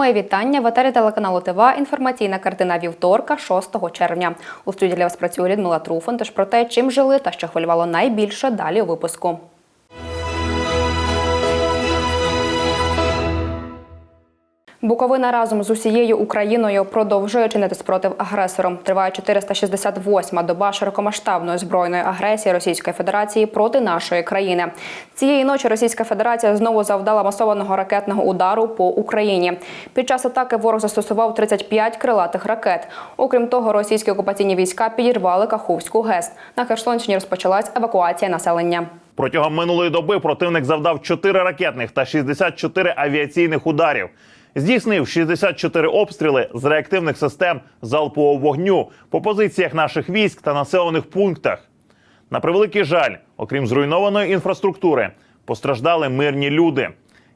Моє вітання в етері телеканалу ТВА. Інформаційна картина вівторка, 6 червня. У студії для вас працює Людмила Труфан. Тож про те, чим жили та що хвилювало найбільше далі у випуску. Буковина разом з усією Україною продовжує чинити спротив агресорам. Триває 468-ма доба широкомасштабної збройної агресії Російської Федерації проти нашої країни. Цієї ночі Російська Федерація знову завдала масованого ракетного удару по Україні. Під час атаки ворог застосував 35 крилатих ракет. Окрім того, російські окупаційні війська підірвали Каховську ГЕС. На Херсонщині розпочалась евакуація населення. Протягом минулої доби противник завдав 4 ракетних та 64 авіаційних ударів. Здійснив 64 обстріли з реактивних систем залпового вогню по позиціях наших військ та населених пунктах. На превеликий жаль, окрім зруйнованої інфраструктури, постраждали мирні люди.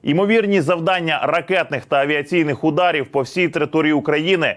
Ймовірні завдання ракетних та авіаційних ударів по всій території України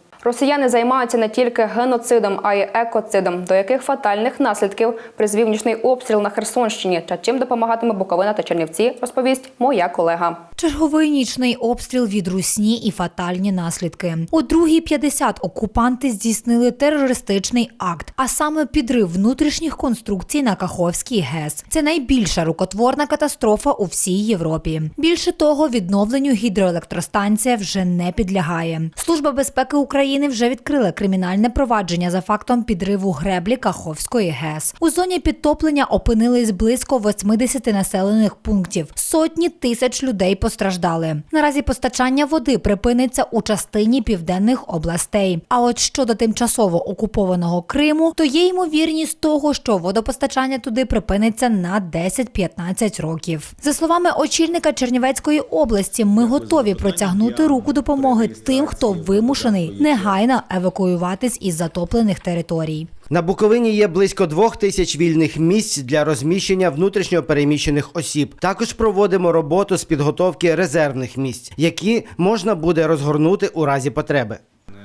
Росіяни займаються не тільки геноцидом, а й екоцидом, до яких фатальних наслідків призвів нічний обстріл на Херсонщині. Та чим допомагатиме Буковина та Чернівці, розповість моя колега. Черговий нічний обстріл від русні і фатальні наслідки. О 2.50 окупанти здійснили терористичний акт, а саме підрив внутрішніх конструкцій на Каховській ГЕС. Це найбільша рукотворна катастрофа у всій Європі. Більше того, відновленню гідроелектростанція вже не підлягає. Служба безпеки України вже відкрила кримінальне провадження за фактом підриву греблі Каховської ГЕС. У зоні підтоплення опинились близько 80 населених пунктів. Сотні тисяч людей постраждали. Наразі постачання води припиниться у частині південних областей. А от щодо тимчасово окупованого Криму, то є ймовірність того, що водопостачання туди припиниться на 10-15 років. За словами очільника Чернівецької області, ми готові протягнути руку допомоги тим, хто вимушений негайно евакуюватись із затоплених територій. На Буковині є близько двох тисяч вільних місць для розміщення внутрішньо переміщених осіб. Також проводимо роботу з підготовки резервних місць, які можна буде розгорнути у разі потреби.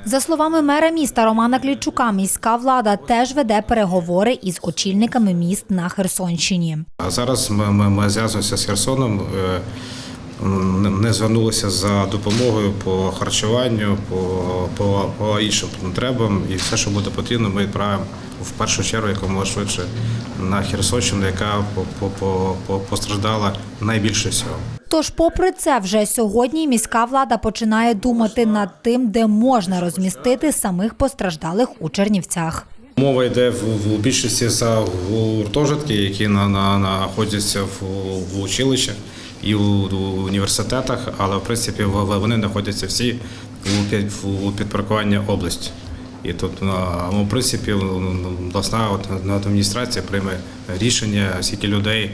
За словами мера міста Романа Клічука, міська влада теж веде переговори із очільниками міст на Херсонщині. А зараз ми, ми, ми зв'язуємося з Херсоном. е, Не звернулися за допомогою по харчуванню, по, по, по іншим потребам, і все, що буде потрібно, ми відправимо в першу чергу якомога швидше на Херсонщину, яка по, по, по, по, постраждала найбільше всього. Тож, попри це, вже сьогодні міська влада починає думати над тим, де можна розмістити самих постраждалих у Чернівцях. Мова йде в, в більшості за гуртожитки, які на, на, знаходяться в, в училищах і у, університетах, але в принципі вони знаходяться всі у, підпаркуванні області. І тут на- ну, в принципі обласна от, адміністрація прийме рішення, скільки людей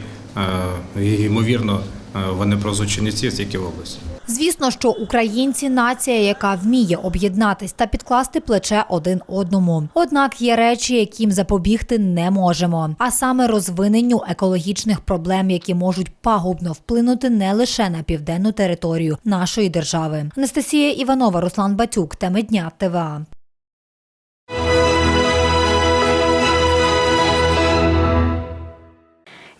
е, ймовірно е, вони прозвучені ці, скільки в області. Звісно, що українці нація, яка вміє об'єднатись та підкласти плече один одному. Однак є речі, яким запобігти не можемо, а саме розвиненню екологічних проблем, які можуть пагубно вплинути не лише на південну територію нашої держави. Анастасія Іванова, Руслан Батюк, теми дня ТВА.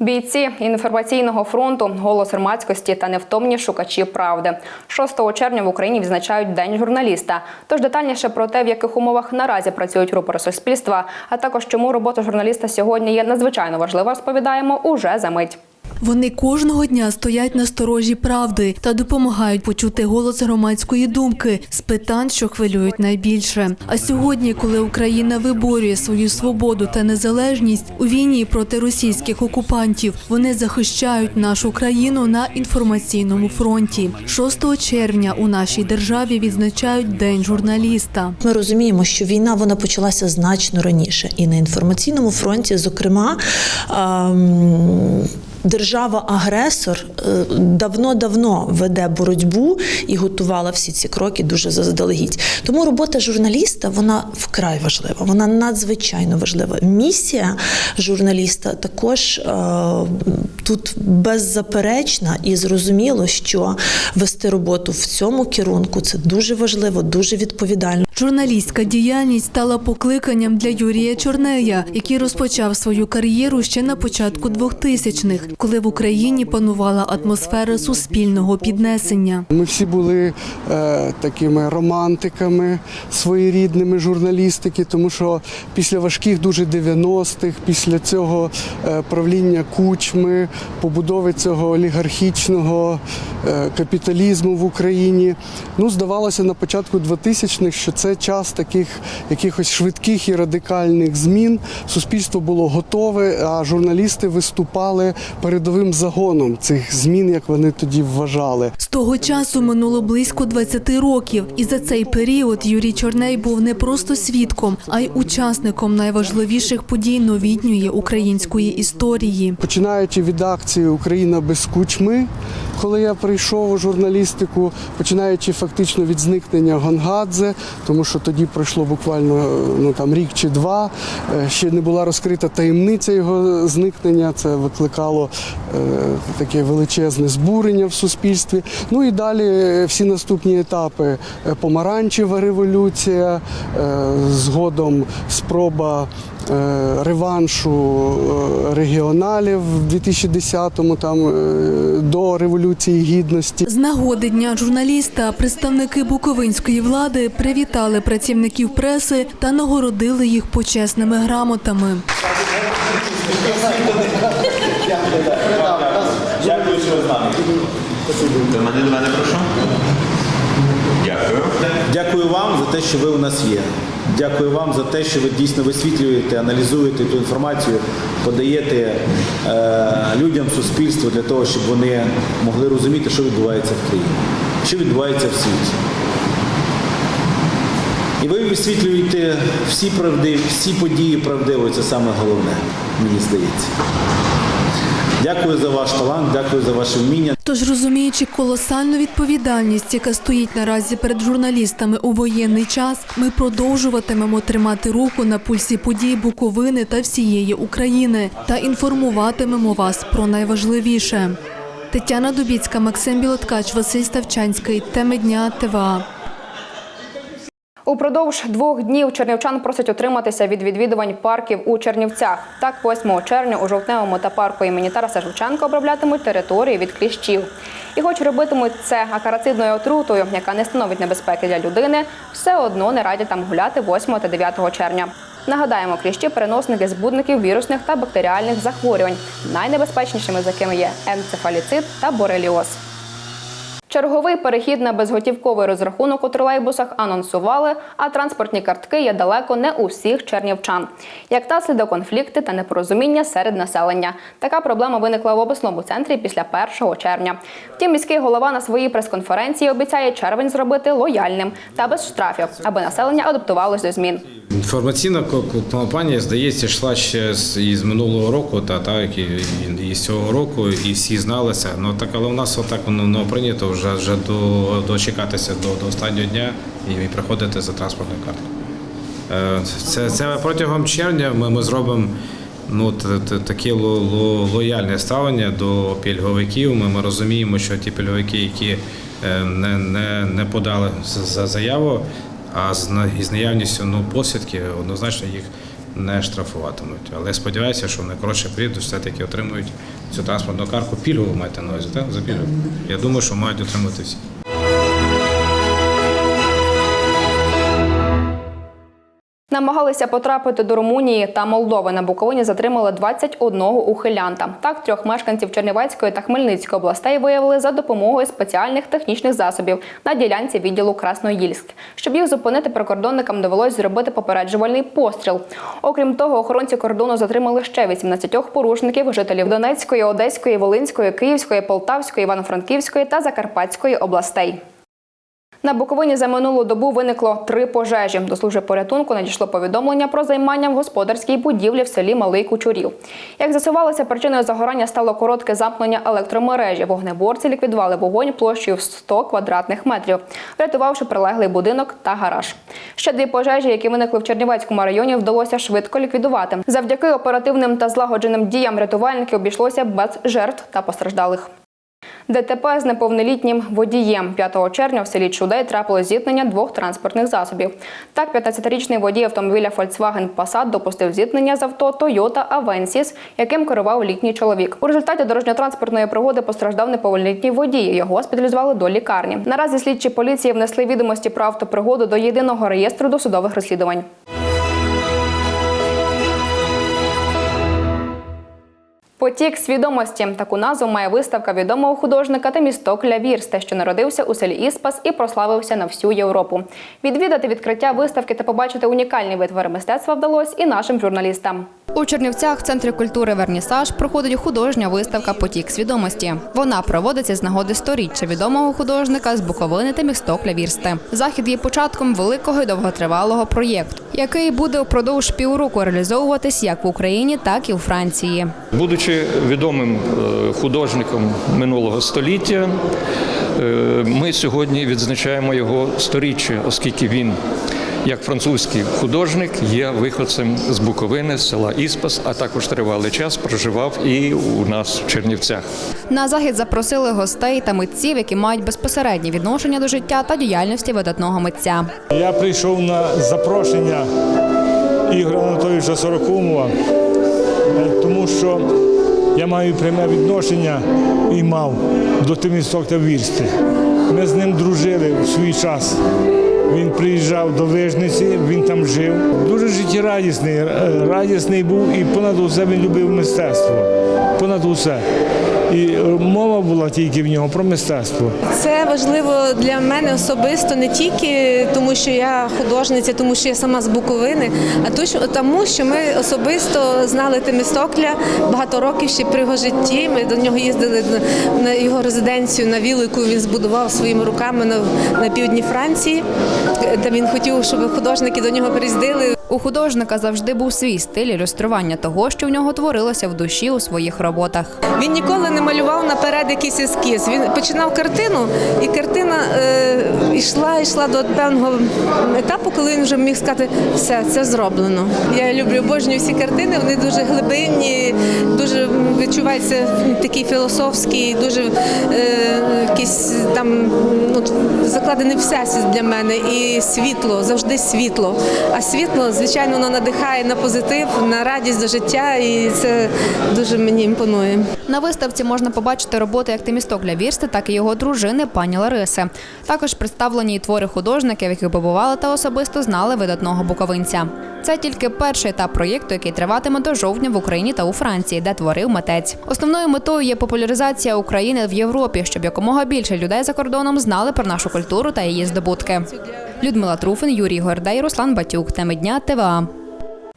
Бійці інформаційного фронту, голос громадськості та невтомні шукачі правди. 6 червня в Україні відзначають День журналіста. Тож детальніше про те, в яких умовах наразі працюють рупори суспільства, а також чому робота журналіста сьогодні є надзвичайно важлива, розповідаємо уже за мить. Вони кожного дня стоять на сторожі правди та допомагають почути голос громадської думки з питань, що хвилюють найбільше. А сьогодні, коли Україна виборює свою свободу та незалежність у війні проти російських окупантів, вони захищають нашу країну на інформаційному фронті. 6 червня у нашій державі відзначають День журналіста. Ми розуміємо, що війна вона почалася значно раніше, і на інформаційному фронті, зокрема. ем, держава-агресор е, давно-давно веде боротьбу і готувала всі ці кроки дуже заздалегідь. Тому робота журналіста вона вкрай важлива, вона надзвичайно важлива. Місія журналіста також е, тут беззаперечна і зрозуміло, що вести роботу в цьому керунку це дуже важливо, дуже відповідально. Журналістська діяльність стала покликанням для Юрія Чорнея, який розпочав свою кар'єру ще на початку 2000-х, коли в Україні панувала атмосфера суспільного піднесення. Ми всі були е, такими романтиками своєрідними журналістики, тому що після важких дуже 90-х, після цього е, правління кучми, побудови цього олігархічного е, капіталізму в Україні, ну здавалося на початку 2000-х, що це час таких якихось швидких і радикальних змін. Суспільство було готове, а журналісти виступали передовим загоном цих змін, як вони тоді вважали. З того часу минуло близько 20 років, і за цей період Юрій Чорней був не просто свідком, а й учасником найважливіших подій новітньої української історії. Починаючи від акції Україна без кучми, коли я прийшов у журналістику, починаючи фактично від зникнення Гонгадзе, тому що тоді пройшло буквально ну там рік чи два. е, Ще не була розкрита таємниця його зникнення. Це викликало е, таке величезне збурення в суспільстві. Ну і далі е, всі наступні етапи: Е, помаранчева революція, е, згодом спроба реваншу е, регіоналів в 2010-му, там е, до революції гідності. З нагоди дня журналіста представники буковинської влади привітали працівників преси та нагородили їх почесними грамотами. Дякую, що з нами. До мене до мене прошу. Дякую. Дякую вам за те, що ви у нас є. Дякую вам за те, що ви дійсно висвітлюєте, аналізуєте ту інформацію, подаєте е, людям, суспільству для того, щоб вони могли розуміти, що відбувається в країні, що відбувається в світі. І ви висвітлюєте всі правди, всі події правдиво, це саме головне, мені здається. Дякую за ваш талант, дякую за ваше вміння. Тож розуміючи колосальну відповідальність, яка стоїть наразі перед журналістами у воєнний час, ми продовжуватимемо тримати руку на пульсі подій Буковини та всієї України та інформуватимемо вас про найважливіше. Тетяна Дубіцька, Максим Білоткач, Василь Ставчанський. Теми дня ТВА. Упродовж двох днів чернівчан просять утриматися від відвідувань парків у Чернівцях. Так, 8 червня у жовтневому та парку імені Тараса Шевченка оброблятимуть території від кліщів. І хоч робитимуть це акарацидною отрутою, яка не становить небезпеки для людини, все одно не радять там гуляти 8 та 9 червня. Нагадаємо, кліщі переносники збудників вірусних та бактеріальних захворювань, найнебезпечнішими з якими є енцефаліцит та бореліоз. Черговий перехід на безготівковий розрахунок у тролейбусах анонсували, а транспортні картки є далеко не у всіх чернівчан. Як наслідок конфлікти та непорозуміння серед населення. Така проблема виникла в обласному центрі після 1 червня. Втім, міський голова на своїй прес-конференції обіцяє червень зробити лояльним та без штрафів, аби населення адаптувалось до змін. Інформаційна ко- кампанія, здається, йшла ще з минулого року, та так і з цього року, і всі зналися. Ну так, але у нас отак воно ну, прийнято вже, вже до, дочекатися до, до останнього дня і, приходити за транспортною карткою. Е, Це, це протягом червня ми, ми зробимо ну, таке ло, ло, лояльне ставлення до пільговиків. Ми, ми розуміємо, що ті пільговики, які е, не, не, не подали за- за заяву, а з, із наявністю ну, посвідки однозначно їх не штрафуватимуть. Але сподіваюся, що вони коротше прийдуть, все-таки отримують цю транспортну карку. пільгову маєте на увазі, так? За пільгу. Я думаю, що мають отримати всі. Намагалися потрапити до Румунії та Молдови. На Буковині затримали 21 ухилянта. Так, трьох мешканців Чернівецької та Хмельницької областей виявили за допомогою спеціальних технічних засобів на ділянці відділу Красноїльськ. Щоб їх зупинити, прикордонникам довелось зробити попереджувальний постріл. Окрім того, охоронці кордону затримали ще 18 порушників жителів Донецької, Одеської, Волинської, Київської, Полтавської, Івано-Франківської та Закарпатської областей. На Буковині за минулу добу виникло три пожежі. До служби порятунку надійшло повідомлення про займання в господарській будівлі в селі Малий Кучурів. Як з'ясувалося, причиною загорання стало коротке замкнення електромережі. Вогнеборці ліквідували вогонь площею в 100 квадратних метрів, врятувавши прилеглий будинок та гараж. Ще дві пожежі, які виникли в Чернівецькому районі, вдалося швидко ліквідувати. Завдяки оперативним та злагодженим діям рятувальників обійшлося без жертв та постраждалих. ДТП з неповнолітнім водієм 5 червня в селі Чудей трапилось зіткнення двох транспортних засобів. Так, 15-річний водій автомобіля Volkswagen Passat допустив зіткнення з авто Toyota Avensis, яким керував літній чоловік. У результаті дорожньо-транспортної пригоди постраждав неповнолітній водій. Його госпіталізували до лікарні. Наразі слідчі поліції внесли відомості про автопригоду до єдиного реєстру досудових розслідувань. Потік свідомості таку назву має виставка відомого художника Темістокля Вірсте, що народився у селі Іспас і прославився на всю Європу. Відвідати відкриття виставки та побачити унікальні витвори мистецтва вдалося і нашим журналістам. У Чернівцях в центрі культури Вернісаж проходить художня виставка Потік свідомості. Вона проводиться з нагоди сторіччя відомого художника з Буковини Темістокля Вірсте. Захід є початком великого і довготривалого проєкту, який буде впродовж півроку реалізовуватись як в Україні, так і у Франції. Будучи відомим е, художником минулого століття, е, ми сьогодні відзначаємо його сторіччя, оскільки він, як французький художник, є виходцем з Буковини, з села Іспас, а також тривалий час проживав і у нас в Чернівцях. На захід запросили гостей та митців, які мають безпосереднє відношення до життя та діяльності видатного митця. Я прийшов на запрошення Ігоря Анатолійовича Сорокумова, е, тому що я маю пряме відношення і мав до Тимістокля Вірсти. Ми з ним дружили в свій час. Він приїжджав до Вижниці, він там жив. Дуже життєрадісний, е, радісний був і понад усе він любив мистецтво. Понад усе. І мова була тільки в нього про мистецтво. Це важливо для мене особисто не тільки тому, що я художниця, тому що я сама з Буковини, а то, тому, що ми особисто знали Темістокля багато років ще при його житті. Ми до нього їздили на- його резиденцію на вілу, яку він збудував своїми руками на, на півдні Франції, де він хотів, щоб художники до нього приїздили. У художника завжди був свій стиль ілюстрування того, що в нього творилося в душі у своїх роботах. Він ніколи не малював наперед якийсь ескіз. Він починав картину, і картина е, йшла, йшла до певного етапу, коли він вже міг сказати, все, це зроблено. Я люблю обожнюю всі картини, вони дуже глибинні, дуже відчувається такий філософський, дуже е, якийсь там ну, закладений всесвіт для мене. І світло, завжди світло. А світло, звичайно, воно надихає на позитив, на радість до життя, і це дуже мені імпонує. На виставці можна побачити роботи як Темістокля Вірсти, так і його дружини пані Лариси. Також представлені і твори художників, які побували та особисто знали видатного буковинця. Це тільки перший етап проєкту, який триватиме до жовтня в Україні та у Франції, де творив митець. Основною метою є популяризація України в Європі, щоб якомога більше людей за кордоном знали про нашу культуру та її здобутки. Людмила Труфин, Юрій Гордей, Руслан Батюк. Теми дня ТВА.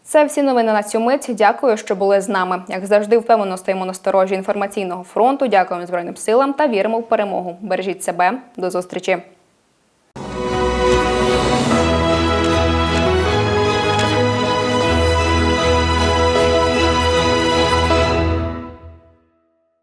Це всі новини на цю мить. Дякую, що були з нами. Як завжди, впевнено стоїмо на сторожі інформаційного фронту. Дякуємо Збройним силам та віримо в перемогу. Бережіть себе. До зустрічі.